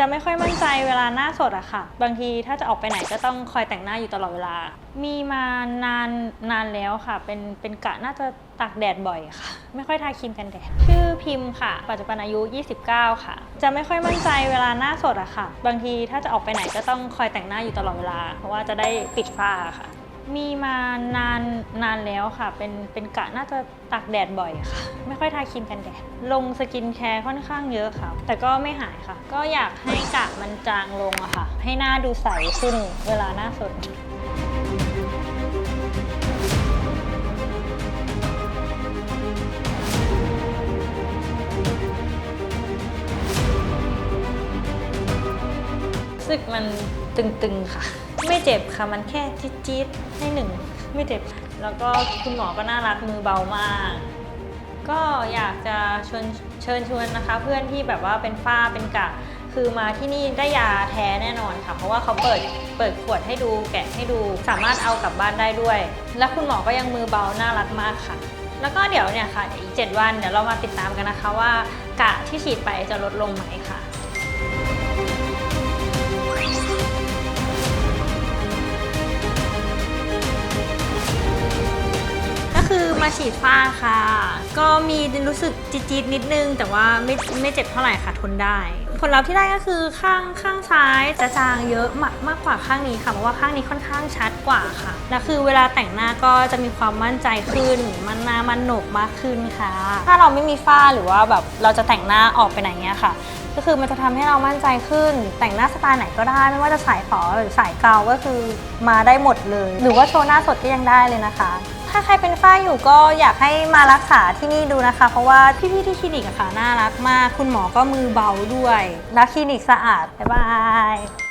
จะไม่ค่อยมั่นใจเวลาหน้าสดอะค่ะ บางทีถ้าจะออกไปไหนก็ต้องคอยแต่งหน้าอยู่ตลอดเวลา มีมานานนานแล้วค่ะ เป็นเป็นกะน่าจะตากแดดบ่อยค่ะ ไม่ค่อยทาครีมกันแดด ชื่อพิมพ์ค่ะ ปัจจุบันอายุ 29 ค่ะ จะไม่ค่อยมั่นใจเวลาหน้าสดอะค่ะ บางทีถ้าจะออกไปไหนก็ต้องคอยแต่งหน้าอยู่ตลอดเวลา เพราะว่าจะได้ปิดฝ้าค่ะ มีมานานนานแล้วค่ะ เป็นเป็นกะน่าจะตากแดดบ่อยค่ะ ไม่ค่อยทาครีมกันแดด ลงสกินแคร์ค่อนข้างเยอะค่ะ แต่ก็ไม่หายค่ะ ก็อยากให้กะมันจางลงอะค่ะ ให้หน้าดูใสขึ้นเวลาหน้าสดรู้สึกมันตึงๆค่ะ ไม่เจ็บค่ะมันแค่จี๊ดๆให้หนึ่งไม่เจ็บ แล้วก็คุณหมอก็น่ารักมือเบามาก ก็อยากจะชิญเชิญชวนนะคะ เพื่อนที่แบบว่าเป็นฝ้าเป็นกะคือมาที่นี่ได้ยาแท้แน่นอนค่ะ เพราะว่าเขาเปิดเปิดขวดให้ดูแกะให้ดูสามารถเอากลับบ้านได้ด้วย และคุณหมอก็ยังมือเบาน่ารักมากค่ะ แล้วก็เดี๋ยวเนี่ยค่ะอีก 7 วันเดี๋ยวเรามาติดตามกันนะคะว่ากะที่ฉีดไปจะลดลงไหมค่ะ มาฉีดฝ้าค่ะ ก็มีรู้สึกจี๊ดๆนิดนึง แต่ว่าไม่ไม่เจ็บเท่าไหร่ค่ะทนได้ ผลลัพธ์ที่ได้ก็คือข้างข้างซ้ายจะจางเยอะมากมากกว่าข้างนี้ค่ะเพราะว่าข้างนี้ค่อนข้างชัดกว่าค่ะแล้วคือเวลาแต่งหน้าก็จะมีความมั่นใจขึ้น มันหน้ามันโหนกมากขึ้นค่ะ ถ้าเราไม่มีฝ้าหรือว่าแบบเราจะแต่งหน้าออกไปไหนเงี้ยค่ะ ก็คือมันจะทำให้เรามั่นใจขึ้น แต่งหน้าสไตล์ไหนก็ได้ ไม่ว่าจะสายฝอหรือสายเกาก็คือมาได้หมดเลย หรือว่าโชว์หน้าสดก็ยังได้เลยนะคะ ถ้าใครเป็นฝ้าอยู่ก็อยากให้มารักษาที่นี่ดูนะคะ เพราะว่าพี่ๆที่คลินิกอะค่ะน่ารักมาก คุณหมอก็มือเบาด้วย และคลินิกสะอาดบ๊ายบาย